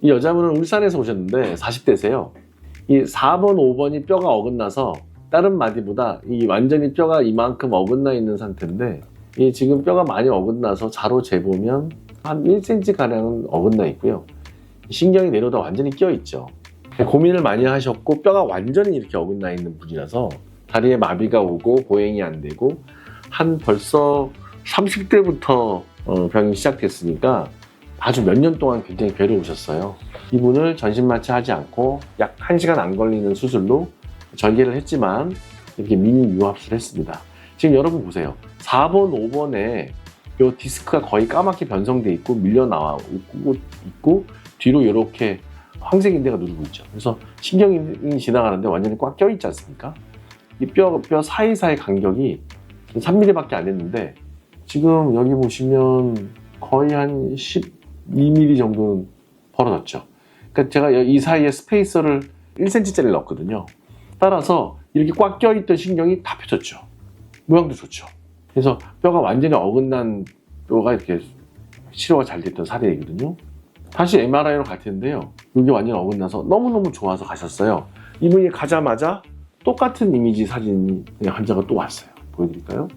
이 여자분은 울산에서 오셨는데 40대세요. 이 4번, 5번이 뼈가 어긋나서 다른 마디보다 이 완전히 뼈가 이만큼 어긋나 있는 상태인데 이 지금 뼈가 많이 어긋나서 자로 재보면 한 1cm 가량은 어긋나 있고요. 신경이 내려다 완전히 끼어 있죠. 고민을 많이 하셨고 뼈가 완전히 이렇게 어긋나 있는 분이라서 다리에 마비가 오고 보행이 안 되고 한 벌써 30대부터 병이 시작됐으니까 아주 몇 년 동안 굉장히 괴로우셨어요. 이분을 전신마취 하지 않고 약 1시간 안 걸리는 수술로 절개를 했지만 이렇게 미니 유합술을 했습니다. 지금 여러분 보세요. 4번, 5번에 요 디스크가 거의 까맣게 변성돼 있고 밀려 나와 있고, 뒤로 이렇게 황색 인대가 누르고 있죠. 그래서 신경이 지나가는데 완전히 꽉 껴 있지 않습니까? 이 뼈, 뼈 사이사이 간격이 3mm밖에 안 됐는데 지금 여기 보시면 거의 한 12mm 정도는 벌어졌죠. 그러니까 제가 이 사이에 스페이서를 1cm짜리 넣었거든요. 따라서 이렇게 꽉 껴있던 신경이 다 펴졌죠. 모양도 좋죠. 그래서 뼈가 완전히 어긋난 뼈가 이렇게 치료가 잘 됐던 사례이거든요. 다시 MRI로 갈 텐데요. 이게 완전 어긋나서 너무너무 좋아서 가셨어요. 이분이 가자마자 똑같은 이미지 그냥 환자가 또 왔어요. 보여드릴까요?